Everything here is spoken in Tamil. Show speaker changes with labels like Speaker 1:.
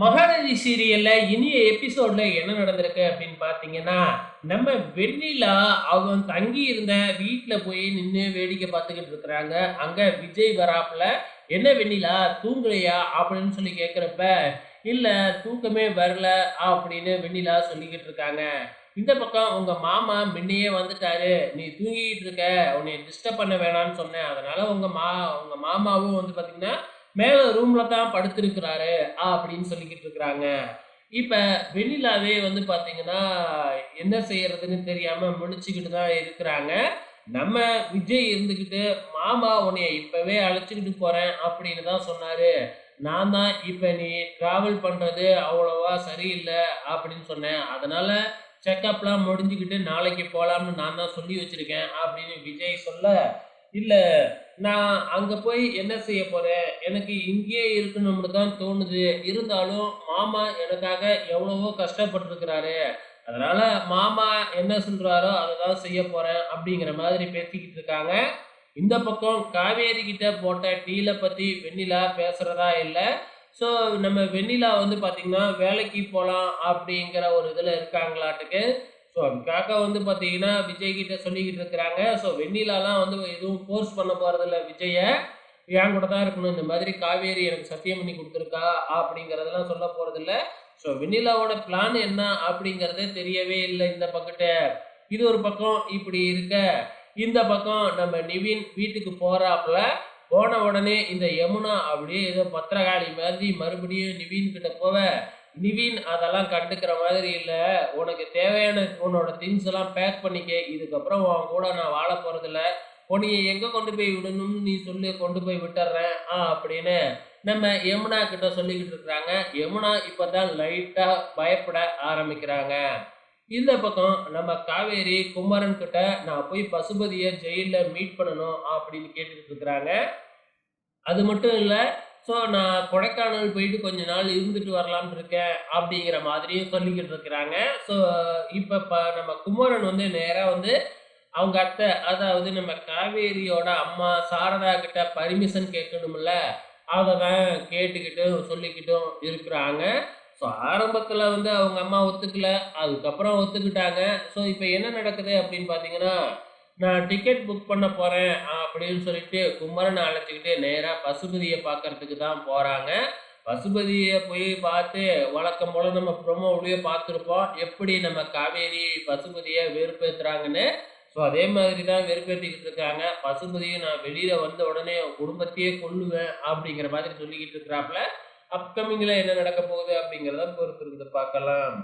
Speaker 1: மகாநதி சீரியல்ல இனிய எபிசோட்ல என்ன நடந்திருக்கு அப்படின்னு பார்த்தீங்கன்னா, நம்ம வெண்ணிலா அவன் தங்கி இருந்த வீட்டுல போய் நின்று வேடிக்கை பார்த்துக்கிட்டு இருக்கிறாங்க. அங்க விஜய் வராப்புல, "என்ன வெண்ணிலா தூங்கலையா?" அப்படின்னு சொல்லி கேட்குறப்ப "இல்ல தூக்கமே வரல" அப்படின்னு வெண்ணிலா சொல்லிக்கிட்டு இருக்காங்க. இந்த பக்கம் உங்க மாமா முன்னையே வந்துட்டாரு. "நீ தூங்கிக்கிட்டு இருக்க. உன்னைய டிஸ்டர்ப் பண்ண வேணாம்னு சொன்னேன். அதனால உங்க மா உங்க மாமாவும் வந்து பாத்தீங்கன்னா மேல ரூம்ல தான் படுத்திருக்கிறாரு" அப்படின்னு சொல்லிக்கிட்டு இருக்கிறாங்க. இப்ப வெண்ணிலாவே வந்து பார்த்தீங்கன்னா, என்ன செய்யறதுன்னு தெரியாம முடிச்சுக்கிட்டு தான் இருக்கிறாங்க. நம்ம விஜய் இருந்துக்கிட்டு "மாமா உன்னைய இப்பவே அழைச்சிக்கிட்டு போறேன்" அப்படின்னு தான் சொன்னாரு. நான் தான் "இப்ப நீ டிராவல் பண்றது அவ்வளோவா சரியில்லை அப்படின்னு சொன்னேன். அதனால செக்கப்லாம் முடிஞ்சுக்கிட்டு நாளைக்கு போகலாம்னு நான் தான் சொல்லி வச்சிருக்கேன் அப்படின்னு விஜய் சொல்ல, "இல்ல நான் அங்க போய் என்ன செய்ய போறேன்? எனக்கு இங்கேயே இருக்கணும்னு தான் தோணுது. இருந்தாலும் மாமா எனக்காக எவ்வளவோ கஷ்டப்பட்டுருக்கிறாரு. அதனால மாமா என்ன சொல்றாரோ அதை தான் செய்ய போறேன்" அப்படிங்கிற மாதிரி பேசிக்கிட்டு இருக்காங்க. இந்த பக்கம் காவேரி கிட்ட போட்ட டீல பத்தி வெண்ணிலா பேசுறதா இல்லை ஸோ நம்ம வெண்ணிலா வந்து பார்த்தீங்கன்னா, வேலைக்கு போகலாம் அப்படிங்கிற ஒரு இதில் இருக்காங்களாட்டுக்கு. ஸோ அதுக்காக வந்து பார்த்தீங்கன்னா, விஜய் கிட்ட சொல்லிக்கிட்டு இருக்கிறாங்க. ஸோ வெண்ணிலாலாம் வந்து எதுவும் ஃபோர்ஸ் பண்ண போகிறதில்ல விஜயை என் கூட தான் இருக்கணும். இந்த மாதிரி காவேரி எனக்கு சத்தியம் பண்ணி கொடுத்துருக்கா அப்படிங்கிறதெல்லாம் சொல்ல போகிறதில்ல ஸோ வெண்ணிலாவோட பிளான் என்ன அப்படிங்கிறதே தெரியவே இல்லை இந்த பக்கத்தை. இது ஒரு பக்கம் இப்படி இருக்க, இந்த பக்கம் நம்ம நிவின் வீட்டுக்கு போகிறாப்புல போன உடனே இந்த யமுனா அப்படியே ஏதோ பத்திரகாளி மாதிரி மறுபடியும் நிவின் கிட்ட போவ, நிவின் அதெல்லாம் கண்டுக்கிற மாதிரி இல்லை "உனக்கு தேவையான உன்னோட திங்ஸ் எல்லாம் பேக் பண்ணிக்க. இதுக்கப்புறம் உன் கூட நான் வாழ போகிறதில்ல உன்னைய எங்கே கொண்டு போய் விடணும்னு நீ சொல்லி கொண்டு போய் விட்டுறேன் ஆ அப்படின்னு நம்ம யமுனா கிட்ட சொல்லிக்கிட்டு இருக்கிறாங்க. யமுனா இப்போ தான் லைட்டாக பயப்பட ஆரம்பிக்கிறாங்க. இந்த பக்கம் நம்ம காவேரி குமரன் கிட்ட, "நான் போய் பசுபதியை ஜெயிலில் மீட் பண்ணணும்" அப்படின்னு கேட்டுக்கிட்டு இருக்கிறாங்க. அது மட்டும் இல்லை "ஸோ நான் கொடைக்கானல் போயிட்டு கொஞ்ச நாள் இருந்துட்டு வரலாம்னு இருக்கேன்" அப்படிங்கிற மாதிரியும் சொல்லிக்கிட்டு இருக்கிறாங்க. ஸோ இப்போ ப நம்ம குமரன் வந்து நேராக வந்து அவங்க அத்தை, அதாவது நம்ம காவேரியோட அம்மா சாரதா கிட்ட பர்மிஷன் கேட்கணும்ல. அதை தான் கேட்டுக்கிட்டும், சொல்லிக்கிட்டும் இருக்கிறாங்க. ஸோ ஆரம்பத்தில் வந்து அவங்க அம்மா ஒத்துக்கல. அதுக்கப்புறம் ஒத்துக்கிட்டாங்க. ஸோ இப்போ என்ன நடக்குது அப்படின்னு பார்த்தீங்கன்னா, "நான் டிக்கெட் புக் பண்ண போகிறேன் அப்படின்னு சொல்லிட்டு குமரனை அழைச்சிக்கிட்டு நேராக பசுபதியை பார்க்கறதுக்கு தான் போகிறாங்க பசுபதியை போய் பார்த்து வழக்கம் போல நம்ம ப்ரோமோலயே பார்த்துருப்போம் எப்படி நம்ம காவேரி பசுபதியை வெறுப்பேற்றுறாங்கன்னு ஸோ அதே மாதிரி தான் வெறுப்பேற்றிக்கிட்டு இருக்காங்க. பசுபதியை "நான் வெளியில் வந்த உடனே குடும்பத்தையே கொள்ளுவேன் அப்படிங்கிற மாதிரி சொல்லிக்கிட்டு இருக்கிறாப்புல. அப்கமிங்கில் என்ன நடக்க போகுது அப்படிங்கிறத பொறுத்திருந்து பார்க்கலாம்.